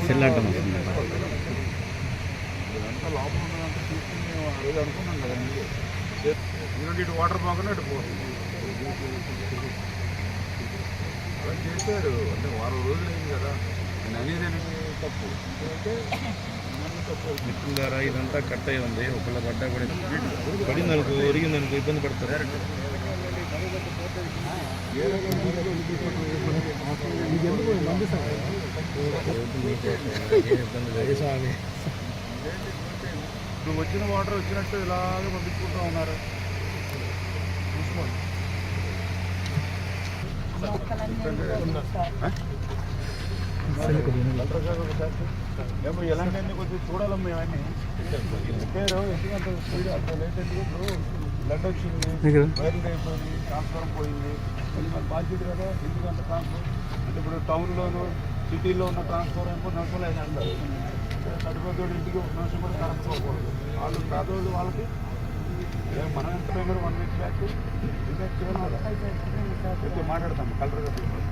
చెల్లంటాం ఇదంతా మేము అనుకున్నాం కదండి ఇటు వాటర్ పోకుండా ఇటు పోతుంది అలా చేశారు అంటే వారం రోజులు అయింది కదా నేను అనేది తప్పు అంటే నన్ను ఇదంతా కట్ అయి ఉంది. ఒకళ్ళ పడ్డా కూడా పడింది. అనుకో ఒరిగింది అనుకో ఇబ్బంది పడుతుంది ఇప్పుడు వచ్చిన వాటర్ వచ్చినట్టు ఇలాగే పంపించుకుంటూ ఉన్నారు. చూసుకోండి ఎలాంటి కొద్దిగా చూడాలమ్మా ఇవన్నీ అన్ని ఎందుకంటే స్పీడ్ అంత లేట్ ఎందుకు ఇప్పుడు బ్లడ్ వచ్చింది వైరల్ అయిపోయింది ట్రాన్స్ఫర్ పోయింది. అది మన బాధ్యత కదా ఎందుకంటే ట్రాన్స్ఫర్ అంటే ఇప్పుడు టౌన్లోను సిటీలో ఉన్న ట్రాన్స్ఫర్ అయిపో నడపలేదు అంటారు. సరిపోతాడు ఇంటికి ఒక నిమిషం కూడా కరెక్ట్ పోకూడదు. వాళ్ళు పేదవాళ్ళు వాళ్ళకి మనం ఎంత పేమెంట్ వన్ వీక్ బ్యాక్? ఇంకా అయితే మాట్లాడతాం కలెక్టర్ గారు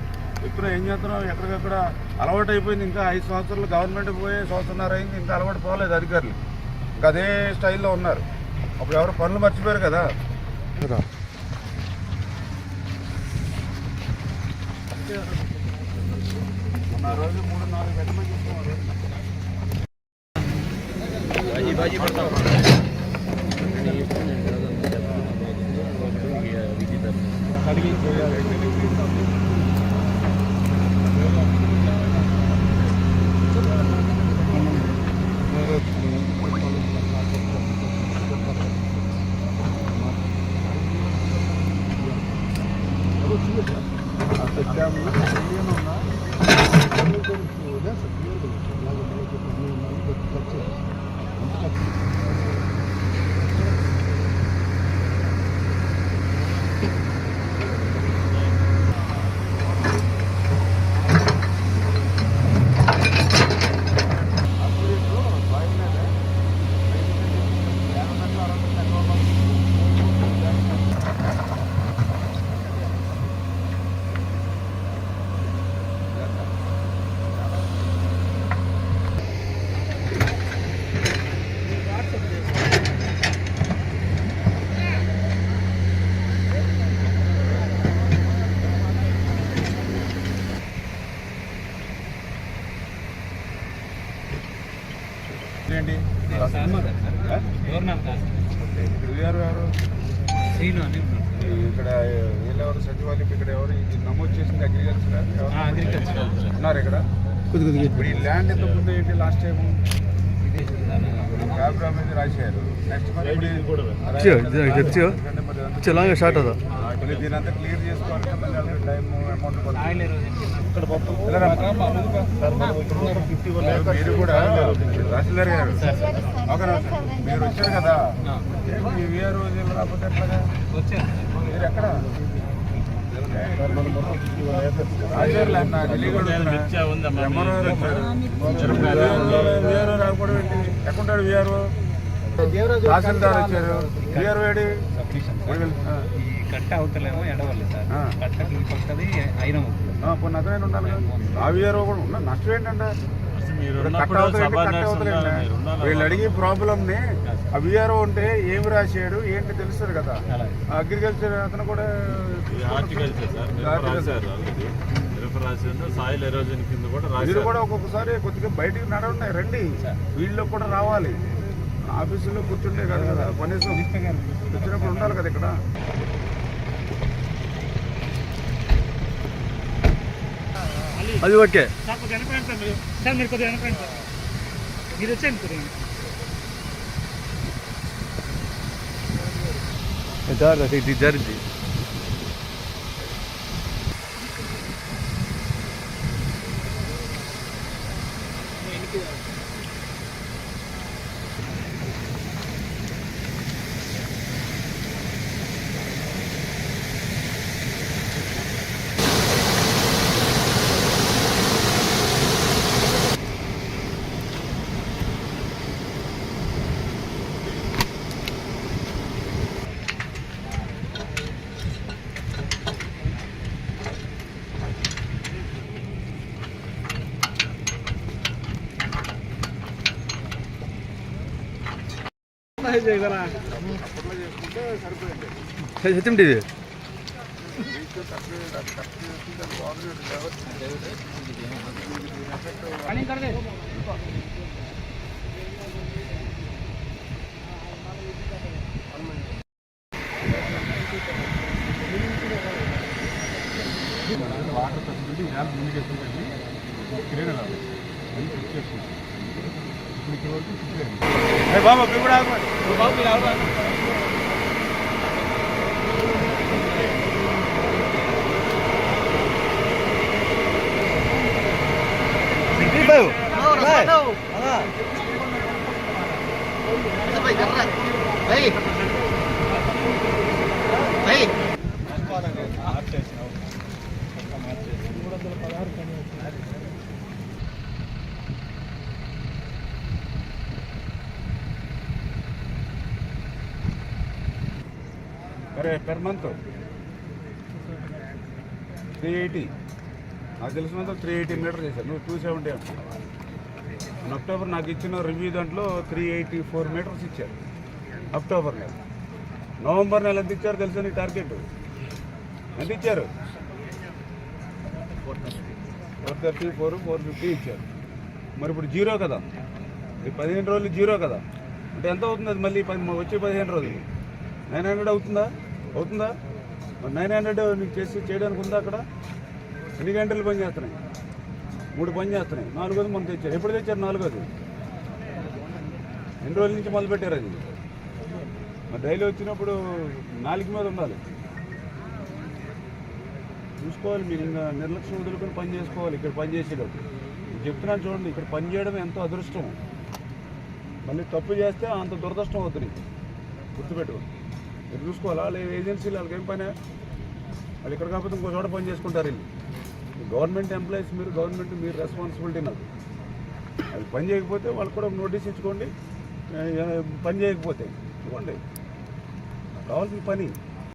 ఎక్కడ ఏం చేస్తున్నాం ఎక్కడికక్కడ అలవాటు అయిపోయింది. ఇంకా ఐదు సంవత్సరాలు గవర్నమెంట్ పోయి సంవత్సరాలు అయింది. ఇంకా అలవాటు పోలేదు అధికారులు. ఇంకా అదే స్టైల్లో ఉన్నారు. అప్పుడు ఎవరు పనులు మర్చిపోయారు కదా మొన్న రోజు మూడు నాలుగు పెట్టమని చెప్పాం ఆ రోజు. బాజీ బాజీ పడతాం ఆ పెట్టాము ఏమైనా ఉందా? అప్పుడు బాయ్ మీద యాభై మంది అరవై మంది ఎక్కువ మంది. ఏంటి ఆ? ఓకే. ఇక్కడ వీఆర్ ఎవరు ఇక్కడ వీళ్ళెవరు? సచివాలయం ఇక్కడ ఎవరు? ఇది నమోదు చేసింది అగ్రికల్చర్? ఉన్నారు ఇక్కడ? ఇప్పుడు ఈ ల్యాండ్ ఎంత ముందు ఏంటి లాస్ట్ టైం పేపర్ నెక్స్ట్ మరి ఇప్పుడు ఇది షార్ట్ అదా మళ్ళీ దీని అంతా క్లియర్ చేసుకోవాలి మళ్ళీ అందులో టైం అమౌంట్ మీరు కూడా తహసీల్దార్ గారు ఒక మీరు వచ్చారు. కదా ఏంటి వీఆర్ రోజులు రాకపోతే ఎట్లాగా మీరు ఎక్కడ రాజారులే అన్న, ఢిల్లీగూడ వచ్చిన. ఎంఆర్ఓ గారు వచ్చారు. వీఆర్ఓ రాకపోవడం ఏంటి ఎక్కడుంటాడు వీఆర్ఓ తహసీల్దార్ వచ్చారు వీఆర్ఓ ఏడి ఈ కట్ట సార్ ఆ. పక్కది అయిన ఉండాలి ఆ వీఆర్ఓ కూడా ఉన్న నష్టం ఏంటంటే వీళ్ళు అడిగి ప్రాబ్లమ్ని విఆర్ఓ ఉంటే ఏమి రాశాడు ఏంటి తెలుస్తుంది కదా. అగ్రికల్చర్ అతను కూడా హార్టికల్చర్ సార్ సాయిల్ ఎరోజన్ కింద కూడా రాశారు. కూడా ఒక్కొక్కసారి కొద్దిగా బయటికి నడవండి రండి. వీళ్ళు కూడా రావాలి. ఆఫీసులో కూర్చుంటే కాదు కదా కనీసం వచ్చినప్పుడు ఉండాలి కదా ఇక్కడ. అది ఓకే. సార్ కొద్దిగా వెనకండి సార్ మీరు. సార్ మీరు కొద్దిగా వెనకండి సార్. మీరు వచ్చేయండి కొద్దిగా. إدارة دي درجي అది బాగుంది వాటర్ ముందుకు ఎక్కుంటుంది కిరణ్ రాదు అది ఫిక్స్ బాబా మీరు కూడా ఆగమండి బాబు మీరు ఆగమండి పెర్ మంత్ త్రీ ఎయిటీ. నాకు తెలిసినంత త్రీ ఎయిటీ మీటర్ చేశారు. నువ్వు టూ సెవెంటీ అక్టోబర్ నాకు ఇచ్చిన రివ్యూ దాంట్లో త్రీ ఎయిటీ ఫోర్ మీటర్స్ ఇచ్చారు. అక్టోబర్ నెల నవంబర్ నెల ఎంత ఇచ్చారు తెలుసా నీ టార్గెట్? ఎంత ఇచ్చారు? Four thirty four four fifty ఇచ్చారు. మరి ఇప్పుడు జీరో కదా. ఈ పదిహేను రోజులు జీరో కదా. అంటే ఎంత అవుతుంది అది మళ్ళీ పది వచ్చే పదిహేను రోజులు? నైన్ హండ్రెడ్ అవుతుందా? అవుతుందా? నైన్ హండ్రెడ్ మీకు చేసి చేయడానికి ఉందా అక్కడ? ఎన్ని గంటలు పని చేస్తున్నాయి? మూడు పని చేస్తున్నాయి. నాలుగోది మనం తెచ్చారు. ఎప్పుడు తెచ్చారు నాలుగోది? ఎన్ని రోజుల నుంచి మొదలు పెట్టారు అది? మరి డైలీ వచ్చినప్పుడు నాలుగు మీద ఉండాలి. చూసుకోవాలి మీరు ఇంకా నిర్లక్ష్యం వదులుకొని పని చేసుకోవాలి. ఇక్కడ పని చేసేటప్పుడు. చెప్తున్నాను చూడండి ఇక్కడ పని చేయడం ఎంతో అదృష్టం. మళ్ళీ తప్పు చేస్తే అంత దురదృష్టం అవుతుంది. గుర్తుపెట్టు మీరు చూసుకోవాలి? వాళ్ళ ఏజెన్సీలు వాళ్ళకి ఏం పని? వాళ్ళు ఇక్కడ కాకపోతే ఇంకో చోట పని చేసుకుంటారు వీళ్ళు. గవర్నమెంట్ ఎంప్లాయీస్ మీరు గవర్నమెంట్ మీరు రెస్పాన్సిబిలిటీ నాకు. అది పని చేయకపోతే వాళ్ళు కూడా నోటీస్ ఇచ్చుకోండి. పని చేయకపోతే. ఇవ్వండి. కావాల్సిన పని.